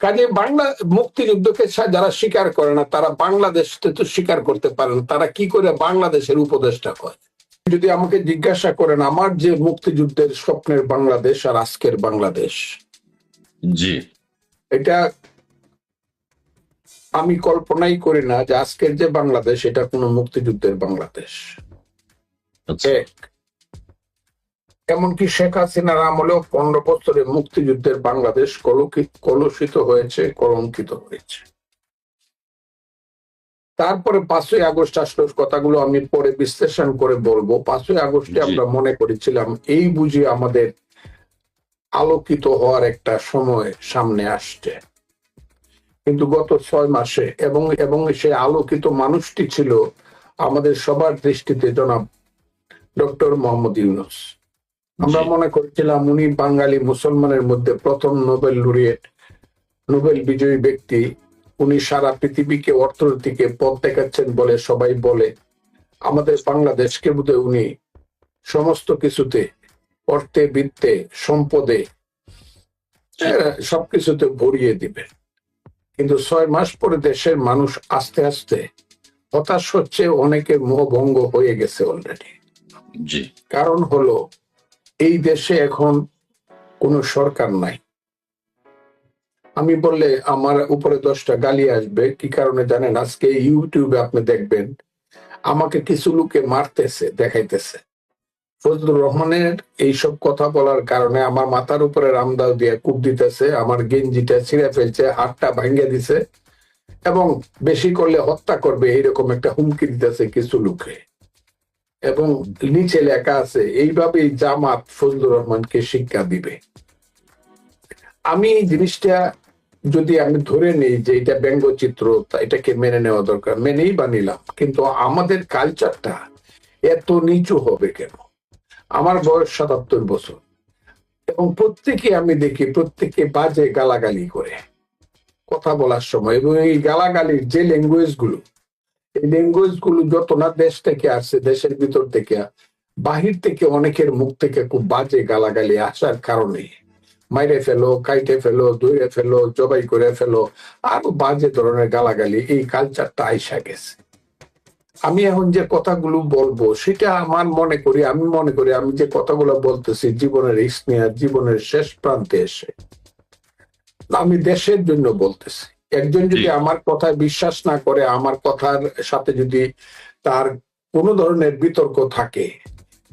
কাজে বাংলা মুক্তিযুদ্ধকে যারা স্বীকার করে না তারা বাংলাদেশ তো স্বীকার করতে পারে না। তারা কি করে বাংলাদেশের উপদেষ্টা হয়? যদি আমাকে জিজ্ঞাসা করেন আমার যে মুক্তিযুদ্ধের স্বপ্নের বাংলাদেশ আর আজকের বাংলাদেশ। জি। এটা আমি কল্পনাই করি না যে আজকের যে বাংলাদেশ এটা কোনো মুক্তিযুদ্ধের বাংলাদেশ। আচ্ছা। এক। এমনকি শেখ হাসিনার আমলেও পনেরো বছরে মুক্তিযুদ্ধের বাংলাদেশ কলুষিত হয়েছে কলঙ্কিত হয়েছে। তারপরে পাঁচই আগস্ট আসলো কথাগুলো আমি পরে বিশ্লেষণ করে বলব। পাঁচই আগস্টে আমরা মনে করেছিলাম এই বুঝি আমাদের আলোকিত হওয়ার একটা সময় সামনে আসছে। কিন্তু গত ছয় মাসে এবং এবং সে আলোকিত মানুষটি ছিল আমাদের সবার দৃষ্টিতে জনাব ডক্টর মোহাম্মদ ইউনুস। আমরা মনে করেছিলাম উনি বাঙালি মুসলমানের মধ্যে প্রথম নোবেল লুরিয়েট নোবেল বিজয়ী ব্যক্তি। উনি সারা পৃথিবীকে অর্থনীতিকে পথ দেখাচ্ছেন বলে সবাই বলে। আমাদের বাংলাদেশকে বোধহয় উনি সমস্ত কিছুতে অর্থে বৃত্তে সম্পদে সবকিছুতে ভরিয়ে দিবেন। কিন্তু ছয় মাস পরে দেশের মানুষ আস্তে আস্তে হতাশ হচ্ছে অনেকের মোহভঙ্গ হয়ে গেছে অলরেডি কারণ হলো এই দেশে এখন কোনো সরকার নাই। আমি বললে আমার উপরে দশটা গালি আসবে, কি কারণে জানেন? আজকে ইউটিউবে আপনি দেখবেন, আমাকে কিছু লোকে মারতেছে, দেখাইতেছে। ফজলুর রহমানের এইসব কথা বলার কারণে আমার মাথার উপরে রামদাও দিয়ে কূপ দিতেছে, আমার গেঞ্জিটা ছিঁড়ে ফেলছে, হাতটা ভাঙ্গে দিছে, এবং বেশি করলে হত্যা করবে, এইরকম একটা হুমকি দিতেছে কিছু লোকে। এবং নিচে লেখা আছে, এইভাবেই জামাত ফজলুর রহমানকে শিক্ষা দিবে। আমি জিনিসটা যদি আমি ধরে নেই যে এটা ব্যঙ্গচিত্র এটাকে মেনে নেওয়া দরকার, মেনেই বা নিলাম। কিন্তু আমাদের কালচারটা এত নিচু হবে কেন? আমার বয়স সাতাত্তর বছর। এবং প্রত্যেকে আমি দেখি, প্রত্যেকে বাজে গালাগালি করে। কথা বলার সময় এবং এই গালাগালির যে ল্যাঙ্গুয়েজগুলো ল্যাঙ্গুয়েজগুলো যত না দেশ থেকে আসছে, দেশের ভিতর থেকে, বাহির থেকে অনেকের মুখ থেকে খুব বাজে গালাগালি আসার কারণে মাইরে ফেলো, কাইটে ফেলো দৌড়ে ফেলো, জবাই করে ফেলো, আরও বাজে ধরনের গালাগালি এই কালচারটা আইসা গেছে। আমি এখন যে কথাগুলো বলব, সেটা আমার মনে করি, আমি মনে করি আমি যে কথাগুলো বলতেছি জীবনের স্নেহ, জীবনের শেষ প্রান্তে এসে, আমি দেশের জন্য বলতেছি। একজন যদি আমার কথায় বিশ্বাস না করে আমার কথার সাথে যদি তার কোনো ধরনের বিতর্ক থাকে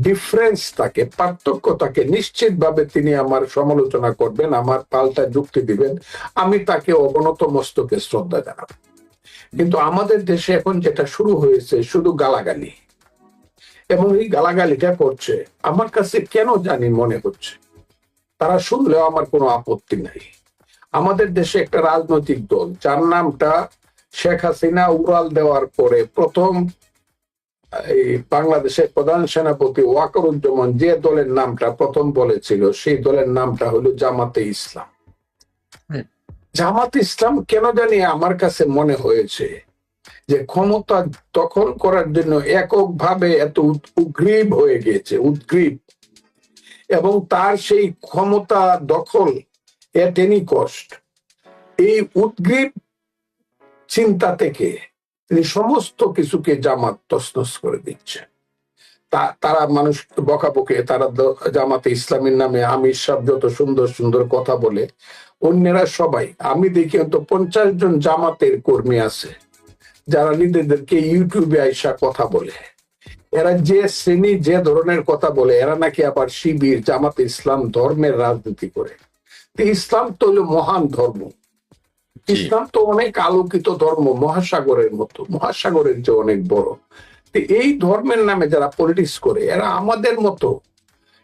ডিফারেন্স থাকে পার্থক্য থাকে নিশ্চিতভাবে তিনি আমার সমালোচনা করবেন আমার পাল্টা যুক্তি দিবেন আমি তাকে অবনত মস্তকে শ্রদ্ধা জানাব। কিন্তু আমাদের দেশে এখন যেটা শুরু হয়েছে শুধু গালাগালি। এবং এই গালাগালিটা করছে আমার কাছে কেন জানি মনে হচ্ছে তারা শুনলেও আমার কোনো আপত্তি নাই। আমাদের দেশে একটা রাজনৈতিক দল যার নামটা শেখ হাসিনা উড়াল দেওয়ার পরে প্রথম এই বাংলাদেশের প্রধান সেনাপতি ওয়াকরুজ্জামান যে দলের নামটা প্রথম বলেছিল সেই দলের নামটা হলো জামাতে ইসলাম। জামাত ইসলাম কেন জানি আমার কাছে মনে হয়েছে যে ক্ষমতা দখল করার জন্য এককভাবে এত উদ- উগ্রীব হয়ে গিয়েছে উদ্গ্রীব। এবং তার সেই ক্ষমতা দখল এট এনি কষ্ট এই উদ্গ্রীব চিন্তা থেকে তিনি সমস্ত কিছুকে জামাত তসনস করে দিচ্ছে। তারা মানুষ বকাবকে, তারা জামাতে ইসলামের নামে আমির সাহেব যত সুন্দর সুন্দর কথা বলে, অন্যেরা সবাই, আমি দেখি অন্ত পঞ্চাশ জন জামাতের কর্মী আছে, যারা নিজেদেরকে ইউটিউবে আইসা কথা বলে। এরা যে শ্রেণি, যে ধরনের কথা বলে, এরা নাকি আবার শিবির, জামাতে ইসলাম ধর্মের রাজনীতি করে। ইসলাম তো হলো মহান ধর্ম। ইসলাম তো অনেক আলোকিত ধর্ম মহাসাগরের মতো। মহাসাগরের যে অনেক বড়। এই ধর্মের নামে যারা পলিটিক্স করে এরা আমাদের মতো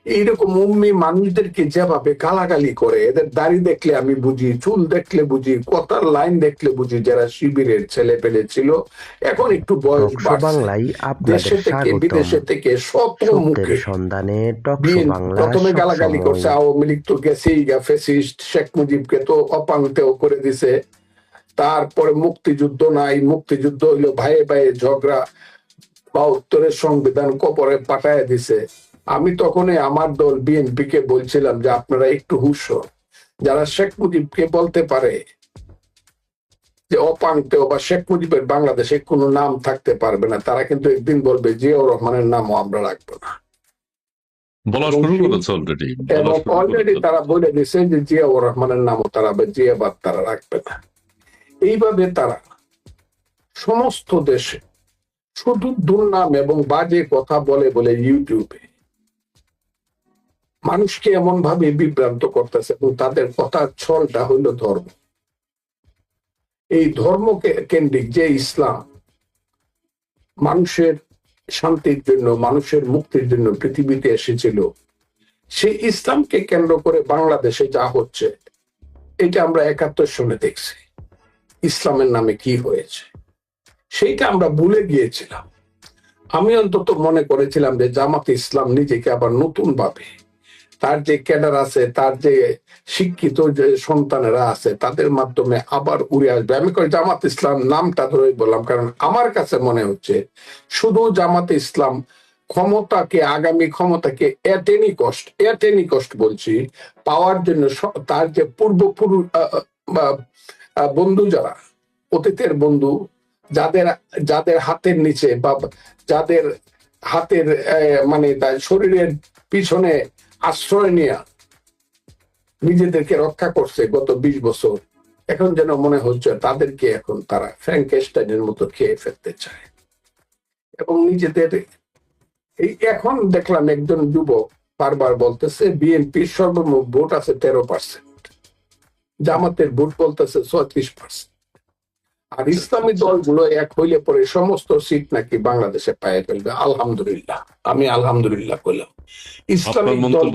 এইরকম উম্মি মানুষদেরকে যেভাবে গালাগালি করে এদের দাড়ি দেখলে আমি বুঝি চুল দেখলে বুঝি কথার লাইন দেখলে বুঝি যারা শিবিরের ছেলে পেলে ছিল এখন একটু বয়স দেশে থেকে বিদেশে থেকে শত মুখে সন্ধানে প্রথমে গালাগালি করছে আওয়ামী লীগ তো গেছেই গা ফেসিস্ট শেখ মুজিবকে তো অপাঙ্গতেও করে দিছে। তারপরে মুক্তিযুদ্ধ নাই মুক্তিযুদ্ধ হইল ভাইয়ে ভাইয়ে ঝগড়া বা উত্তরের সংবিধান কপরে পাঠায় দিছে। আমি তখনই আমার দল বিএনপি কে বলছিলাম যে আপনারা একটু হুশ যারা শেখ মুজিবকে বলতে পারে যে অপাঙ্কেও বা শেখ মুজিবের বাংলাদেশে কোনো নাম থাকতে পারবে না তারা কিন্তু একদিন বলবে জিয়াউর রহমানের নামও আমরা রাখব না। বলা শুরু করেছে অলরেডি এবং অলরেডি তারা বলে যে জিয়াউর রহমানের নামও তারা বা জিয়াবাদ তারা রাখবে না। এইভাবে তারা সমস্ত দেশে শুধু দুর্নাম এবং বাজে কথা বলে বলে ইউটিউবে মানুষকে এমন ভাবে বিভ্রান্ত করতেছে এবং তাদের কথার ছলটা হইল ধর্ম। এই ধর্মকে কেন্দ্রিক যে ইসলাম, মানুষের শান্তির জন্য, মানুষের মুক্তির জন্য পৃথিবীতে এসেছিল, সেই ইসলামকে কেন্দ্র করে বাংলাদেশে যা হচ্ছে, এটা আমরা একাত্তর সনে দেখছি, ইসলামের নামে কি হয়েছে। সেইটা আমরা ভুলে গিয়েছিলাম। আমি অন্তত মনে করেছিলাম যে জামাত ইসলাম নিজেকে আবার নতুন ভাবে তার যে ক্যাডার আছে, তার যে শিক্ষিত যে সন্তানেরা আছে, তাদের মাধ্যমে আবার উড়ে আসবে। আমি কই জামাত ইসলাম নামটা ধরেই বললাম, কারণ আমার কাছে মনে হচ্ছে শুধু জামাত ইসলাম ক্ষমতাকে, আগামী ক্ষমতাকে এটেনি কষ্ট এটেনি কষ্ট বলছি, পাওয়ার জন্য তার যে পূর্বপুরুষ বন্ধু যারা, অতীতের বন্ধু, যাদের যাদের হাতের নিচে বা, যাদের হাতের মানে শরীরের পিছনে আশ্রয় নেয়া। নিজেদেরকে রক্ষা করছে গত বিশ বছর। এখন যেন মনে হচ্ছে তাদেরকে এখন তারা ফ্র্যাঙ্কেস্টাইনের মতো খেয়ে ফেলতে চায়। এবং নিজেদের এই এখন দেখলাম একজন যুবক বারবার বলতেছে বিএনপির সর্বমোট ভোট আছে তেরো পার্সেন্ট জামাতের ভোট বলতেছে ছত্রিশ পার্সেন্ট আর ইসলামী দলগুলো এক হইলে পরে সমস্ত সিট নাকি বাংলাদেশে পায়ে ফেলবে আলহামদুলিল্লাহ। আমি আলহামদুলিল্লাহ করলাম ইসলামী দল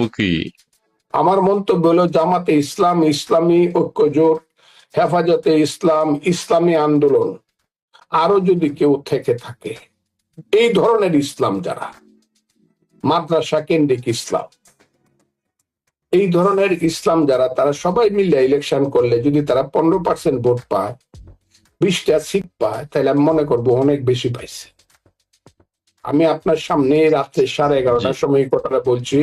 আমার মন্তব্য হলো জামাতে ইসলাম ইসলামী ঐক্য জোট হেফাজতে ইসলাম ইসলামী আন্দোলন আরও যদি কেউ থেকে থাকে এই ধরনের ইসলাম যারা মাদ্রাসা কেন্দ্রিক ইসলাম এই ধরনের ইসলাম যারা তারা সবাই মিলে ইলেকশন করলে যদি তারা পনেরো পার্সেন্ট ভোট পায় বিশটা সিট পায় তাহলে আমি মনে করব অনেক বেশি পাইছে। আমি আপনার সামনে রাত্রে সাড়ে এগারোটার সময় কথাটা বলছি।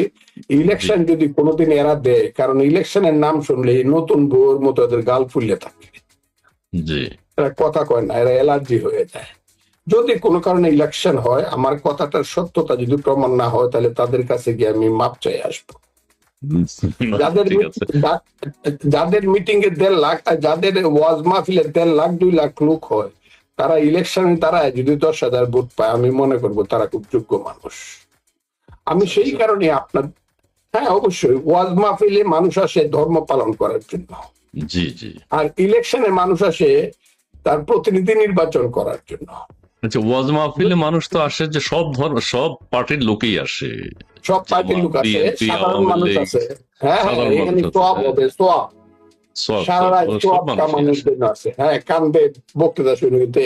ইলেকশন যদি কোনোদিন এরা দেয় কারণ ইলেকশনের নাম শুনলে নতুন বউর মতো এদের গাল ফুললে থাকে। এরা কথা কয় না এরা অ্যালার্জি হয়ে যায়। যদি কোনো কারণে ইলেকশন হয় আমার কথাটার সত্যতা যদি প্রমাণ না হয় তাহলে তাদের কাছে গিয়ে আমি মাপ চাই আসব। যাদের মিটিং এ দেড় লাখ যাদের ওয়াজ মাহফিলে দেড় লাখ দুই লাখ লোক হয় তারা ইলেকশনে দাঁড়ায় যদি দশ হাজার ভোট পায় আমি মনে করব তারা খুব যোগ্য মানুষ। আমি সেই কারণে আপনার হ্যাঁ অবশ্যই ওয়াজ মাহফিলে মানুষ আসে ধর্ম পালন করার জন্য। জি জি। আর ইলেকশনে মানুষ আসে তার প্রতিনিধি নির্বাচন করার জন্য। আচ্ছা ওয়াজ মাহফিলে মানুষ তো আসে যে সব ধর্ম সব পার্টির লোকেই আসে। সব পার্টির লোক BNP, সাধারণ মানুষ আছে হ্যাঁ হ্যাঁ এখানে সোয়াব। হবে সোয়াব। আসে। হ্যাঁ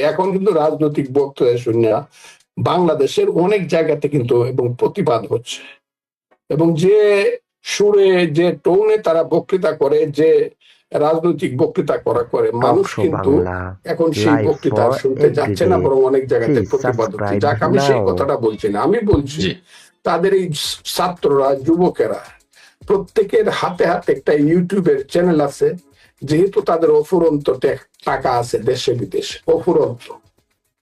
এখন কিন্তু রাজনৈতিক বক্তৃতা শুনে বাংলাদেশের অনেক জায়গাতে কিন্তু এবং প্রতিবাদ হচ্ছে। এবং যে সুরে যে টোনে তারা বক্তৃতা করে যে রাজনৈতিক বক্তৃতা করা করে। মানুষ কিন্তু এখন সেই বক্তৃতা শুনতে যাচ্ছে না বরং অনেক জায়গাতে প্রতিবাদ হচ্ছে। যাক আমি সেই কথাটা বলছি না আমি বলছি তাদের এই ছাত্ররা যুবকেরা প্রত্যেকের হাতে হাতে একটা ইউটিউবের চ্যানেল আছে যেহেতু তাদের অফুরন্ত টাকা আছে দেশে বিদেশে অফুরন্ত।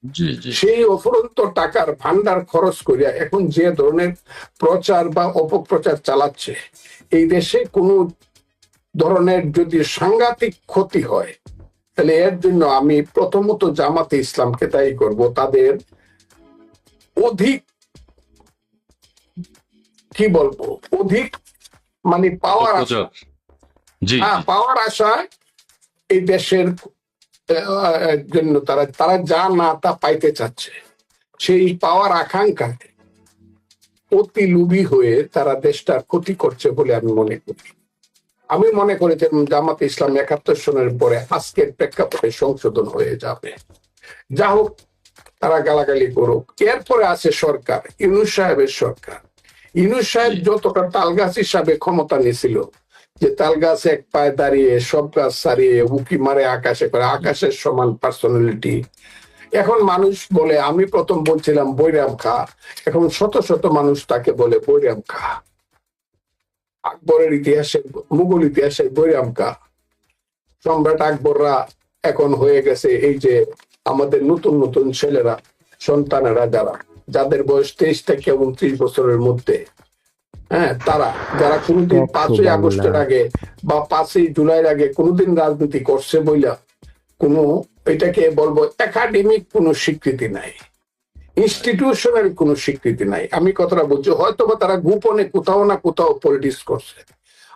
জি জি। সেই অফুরন্ত টাকার ভান্ডার খরচ করিয়া এখন যে ধরনের প্রচার বা অপপ্রচার চালাচ্ছে এই দেশে কোনো ধরনের যদি সাংঘাতিক ক্ষতি হয় তাহলে এর জন্য আমি প্রথমত জামাতে ইসলামকে দায়ী করব। তাদের অধিক কি বলব অধিক মানে পাওয়ার হ্যাঁ পাওয়ার আশায় এই দেশের জন্য তারা তারা যা না তা পাইতে চাচ্ছে সেই পাওয়ার আকাঙ্ক্ষায় অতি লুবি হয়ে তারা দেশটার ক্ষতি করছে বলে আমি মনে করি। আমি মনে করি যে জামাত ইসলাম একাত্তর সনের পরে আজকের প্রেক্ষাপটে সংশোধন হয়ে যাবে। যা হোক তারা গালাগালি করুক। এরপরে আছে সরকার ইউনুস সাহেবের সরকার। ইউনুস সাহেব যতটা তালগাছ হিসাবে ক্ষমতা নিয়েছিল যে তাল গাছ এক পায়ে দাঁড়িয়ে সব গাছ সারিয়ে উকি মারে আকাশে করে আকাশের সমান পার্সোনালিটি এখন মানুষ বলে আমি প্রথম বলছিলাম বৈরাম খা। এখন শত শত মানুষ তাকে বলে বৈরাম খা। আকবরের ইতিহাসে মুঘল ইতিহাসে বৈরামকা। সম্রাট আকবররা এখন হয়ে গেছে এই যে আমাদের নতুন নতুন ছেলেরা সন্তানেরা যারা যাদের বয়স তেইশ থেকে উনত্রিশ বছরের মধ্যে। হ্যাঁ তারা যারা কোনোদিন পাঁচই আগস্টের আগে বা পাঁচই জুলাইয়ের আগে কোনোদিন রাজনীতি করছে বইলা কোনো এটাকে বলব একাডেমিক কোনো স্বীকৃতি নাই। ইনস্টিটিউশনাল কোনো স্বীকৃতি নাই। আমি কথাটা বলছি হয়তো বা তারা গোপনে কোথাও না কোথাও পলিটিক্স করছে।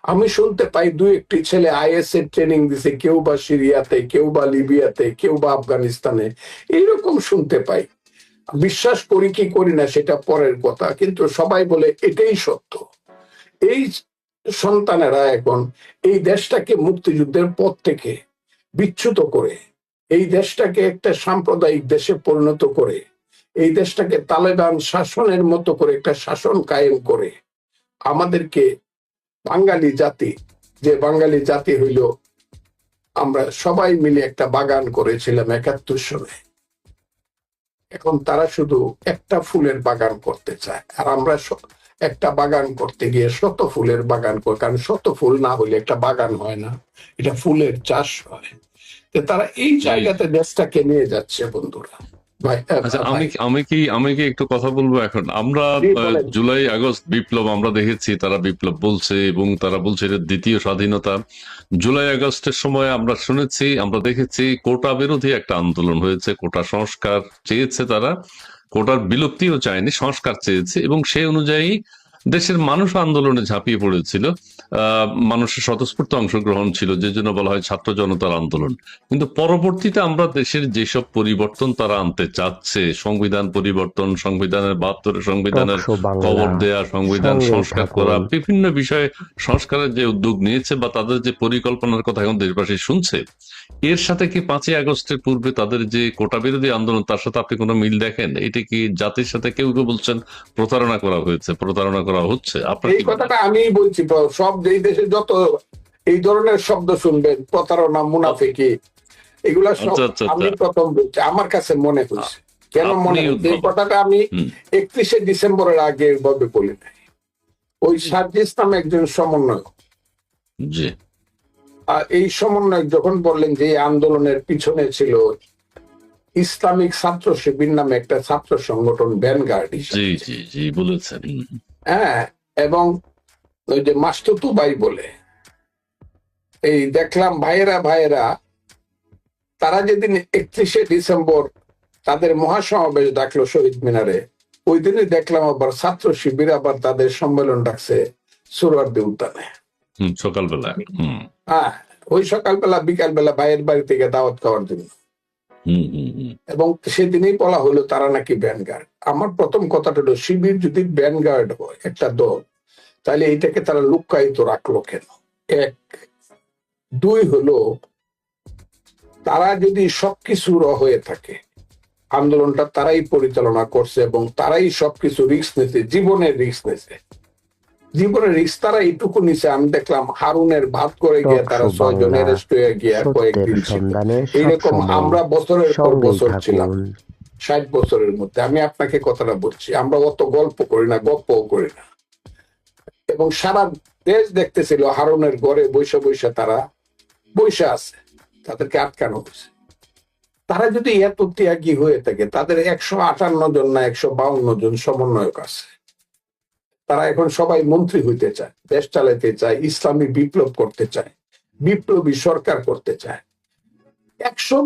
আমি শুনতে পাই দুই একটি ছেলে আইএস এর ট্রেনিং দিছে, কেউ বা সিরিয়াতে, কেউ বা লিবিয়াতে, কেউ বা আফগানিস্তানে। এইরকম শুনতে পাই। বিশ্বাস করি কি করি না সেটা পরের কথা, কিন্তু সবাই বলে এটাই সত্য। এই সন্তানেরা এখন এই দেশটাকে মুক্তিযুদ্ধের পথ থেকে বিচ্যুত করে, এই দেশটাকে একটা সাম্প্রদায়িক দেশে পরিণত করে এই দেশটাকে তালেবান শাসনের মতো করে একটা শাসন কায়েম করে। আমাদেরকে বাঙালি জাতি, যে বাঙালি জাতি হইল, আমরা সবাই মিলে একটা বাগান করেছিলাম একাত্তর সনে। এখন তারা শুধু একটা ফুলের বাগান করতে চায়, আর আমরা একটা বাগান করতে গিয়ে শত ফুলের বাগান করি, কারণ শত ফুল না হলে একটা বাগান হয় না, এটা ফুলের চাষ হয়। তারা এই জায়গাতে দেশটাকে নিয়ে যাচ্ছে বন্ধুরা। আচ্ছা আমি আমি কি আমি কি একটু কথা বলব এখন? আমরা। জুলাই আগস্ট বিপ্লব আমরা দেখেছি তারা বিপ্লব বলছে এবং তারা বলছে এটা দ্বিতীয় স্বাধীনতা। জুলাই আগস্টের সময় আমরা শুনেছি আমরা দেখেছি কোটা বিরোধী একটা আন্দোলন হয়েছে কোটা সংস্কার চেয়েছে তারা। কোটার বিলুপ্তিও চায়নি সংস্কার চেয়েছে এবং সেই অনুযায়ী দেশের মানুষ আন্দোলনে ঝাঁপিয়ে পড়েছিল মানুষের স্বতঃস্ফূর্ত অংশগ্রহণ ছিল যে জন্য বলা হয় ছাত্র জনতার আন্দোলন। কিন্তু পরবর্তীতে আমরা দেশের যেসব পরিবর্তন তারা আনতে চাচ্ছে সংবিধান পরিবর্তন সংবিধানের বাহাত্তরের সংবিধানের কবর দেয়া সংবিধান সংস্কার করা বিভিন্ন বিষয়ে সংস্কারের যে উদ্যোগ নিয়েছে বা তাদের যে পরিকল্পনার কথা এখন দেশবাসী শুনছে এর সাথে কি পাঁচই আগস্টের পূর্বে তাদের যে কোটা বিরোধী আন্দোলন তার সাথে আপনি কোনো মিল দেখেন? এটা কি জাতির সাথে কেউ কেউ বলছেন প্রতারণা করা হয়েছে প্রতারণা করা হচ্ছে? আপনার এই? কথাটা আমি বলছি সব এই দেশে যত এই ধরনের শব্দ শুনবেন প্রতারণা মুনাফিকি এগুলা সব আচ্ছা, আচ্ছা, আমি আচ্ছা। প্রথম বলছি আমার কাছে মনে হয়েছে। কেন মনে হয়েছে? এই কথাটা আমি একত্রিশে ডিসেম্বরের আগে বলি নাই। ওই সার্জিস নামে একজন সমন্বয়ক। জি। আর এই সমন্বয়ক যখন বললেন যে এই আন্দোলনের পিছনে ছিল ইসলামিক ছাত্র শিবির নামে একটা ছাত্র সংগঠন ব্যানগার্ড জি জি জি বলেছেন। হ্যাঁ এবং ওই যে মাস্তুতু ভাই বলে এই দেখলাম ভাইয়েরা ভাইয়েরা তারা যেদিন একত্রিশে ডিসেম্বর তাদের মহাসমাবেশ ডাকলো শহীদ মিনারে ওই দিনই দেখলাম আবার ছাত্র শিবির আবার তাদের সম্মেলন ডাকছে সুরার্দি উদ্যানে সকালবেলা হ্যাঁ ওই সকালবেলা বিকালবেলা ভাইয়ের বাড়ি থেকে দাওয়াত খাওয়ার জন্য। এবং সেদিনেই বলা হলো তারা নাকি ব্যানগার্ড আমার প্রথম কথাটা হলো, শিবির যদি ব্যানগার্ড হয়, একটা দল, তাহলে এইটাকে তারা লুকায়িত রাখল কেন? এক। দুই হলো, তারা যদি সবকিছুর হয়ে থাকে, আন্দোলনটা তারাই পরিচালনা করছে এবং তারাই সবকিছু রিস্ক নিছে, জীবনের রিস্ক নিছে জীবনের রিস্ক তারা এইটুকু নিছে। আমি দেখলাম হারুনের ভাত করে গিয়ে তারা ছয়জন অ্যারেস্ট হয়ে গিয়ে কয়েকদিন ছিল এইরকম আমরা বছরের পর বছর ছিলাম। ষাট বছরের মধ্যে। আমি আপনাকে কথাটা বলছি আমরা অত গল্প করি না গপ্পও করি না। এবং সারা দেশ দেখতেছিল হারুনের ঘরে বৈশা বৈশা তারা বৈশা আছে তাদেরকে আটকানো হয়েছে। তারা যদি এত ত্যাগী হয়ে থাকে তাদের একশো আটান্ন জন না একশো বাউন্ন জন সমন্বয়ক আছে। তারা এখন সবাই মন্ত্রী হইতে চায়, দেশ চালাইতে চায়, ইসলামী বিপ্লব করতে চায়, বিপ্লবী সরকার করতে চায়। একশো